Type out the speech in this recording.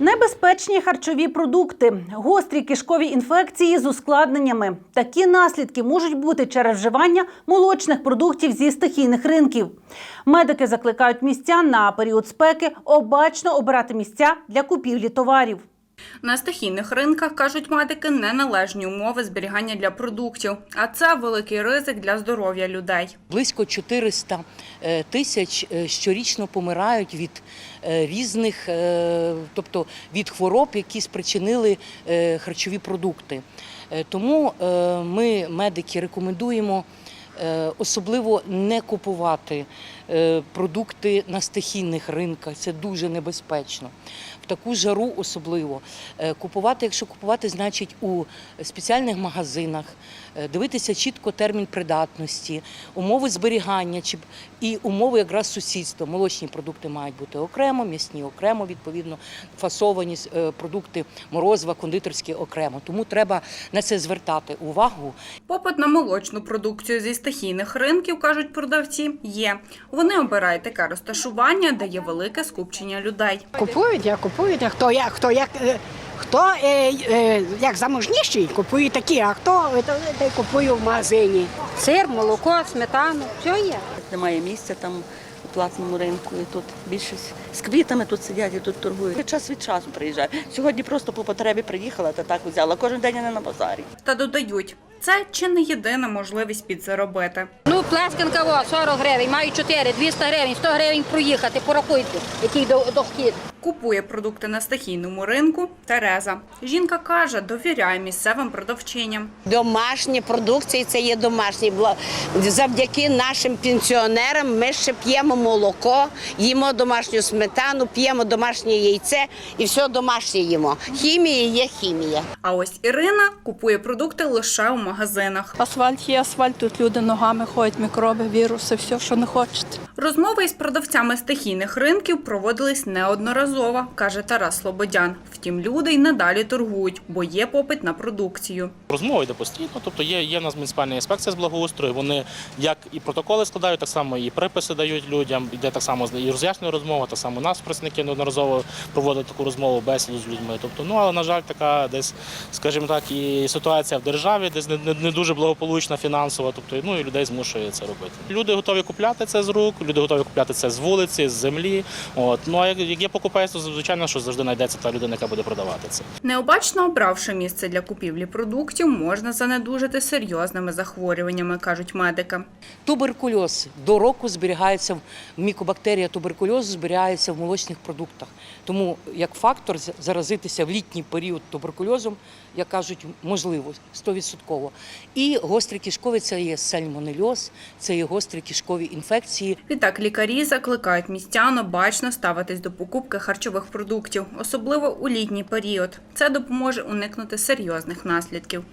Небезпечні харчові продукти, гострі кишкові інфекції з ускладненнями. Такі наслідки можуть бути через вживання молочних продуктів зі стихійних ринків. Медики закликають містян на період спеки обачно обирати місця для купівлі товарів. На стихійних ринках, кажуть медики, неналежні умови зберігання для продуктів, а це великий ризик для здоров'я людей. Близько 400 е, тисяч е, щорічно помирають від е, різних, тобто від хвороб, які спричинили харчові продукти. Тому ми, медики, рекомендуємо особливо не купувати е, продукти на стихійних ринках. Це дуже небезпечно. В таку жару особливо Е, купувати, якщо купувати, значить у спеціальних магазинах, е, дивитися чітко термін придатності, умови зберігання і умови якраз сусідства. Молочні продукти мають бути окремо, м'ясні окремо, відповідно, фасовані е, продукти морозива, кондитерські окремо. Тому треба на це звертати увагу. Попит на молочну продукцію зі стихійних ринків, кажуть продавці, є. Вони обирають таке розташування, де є велике скупчення людей. Купують, як купують, а хто як, хто як, е, хто е, е, як заможніший, купує такі, а хто е, то купує в магазині. Сир, молоко, сметану, все є. Немає місця там у платному ринку. І тут більшість з квітами тут сидять і тут торгують. Час від часу приїжджаю. Сьогодні просто по потребі приїхала та так взяла. Кожен день я не на базарі. Та додають, це чи не єдина можливість підзаробити. Ну, плесканка о, 40 гривень, маю 4, 200 гривень, 100 гривень проїхати, порахуйте, який до- дохід. Купує продукти на стихійному ринку Тереза. Жінка каже, довіряє місцевим продавчиням. Домашні продукції це є домашні. Завдяки нашим пенсіонерам ми ще п'ємо молоко, їмо домашню сметану, п'ємо домашнє яйце і все домашнє їмо. Хімія є хімія. А ось Ірина купує продукти лише у магазинах. Асфальт є асфальт, тут люди ногами ходять, мікроби, віруси, все, що не хочете. Розмови із продавцями стихійних ринків проводились неодноразово, каже Тарас Слободян. Втім, люди й надалі торгують, бо є попит на продукцію. Розмова йде постійно, тобто є, є в нас муніципальна інспекція з благоустрою. Вони як і протоколи складають, так само і приписи дають людям. Йде так само і роз'яснює розмова, так само нас працівники неодноразово проводять таку розмову бесіду з людьми. Тобто, ну але на жаль, така десь, скажімо так, і ситуація в державі десь не, не, не дуже благополучна фінансово. Тобто, ну і людей змушує це робити. Люди готові купляти це з рук, люди готові купляти це з вулиці, з землі. От ну а як, як є покупець, то звичайно, що завжди знайдеться та людина, яка буде продавати це. Необачно обравши місце для купівлі продуктів, можна занедужити серйозними захворюваннями, кажуть медики. Туберкульоз до року зберігається в мікобактерія туберкульозу зберігається в молочних продуктах. Тому як фактор заразитися в літній період туберкульозом, як кажуть, можливо 100%. І гострі кишкові це є сальмонельоз, це є гострі кишкові інфекції. Відтак лікарі закликають містян обачно ставитись до покупки харчових продуктів, особливо у літній період. Це допоможе уникнути серйозних наслідків.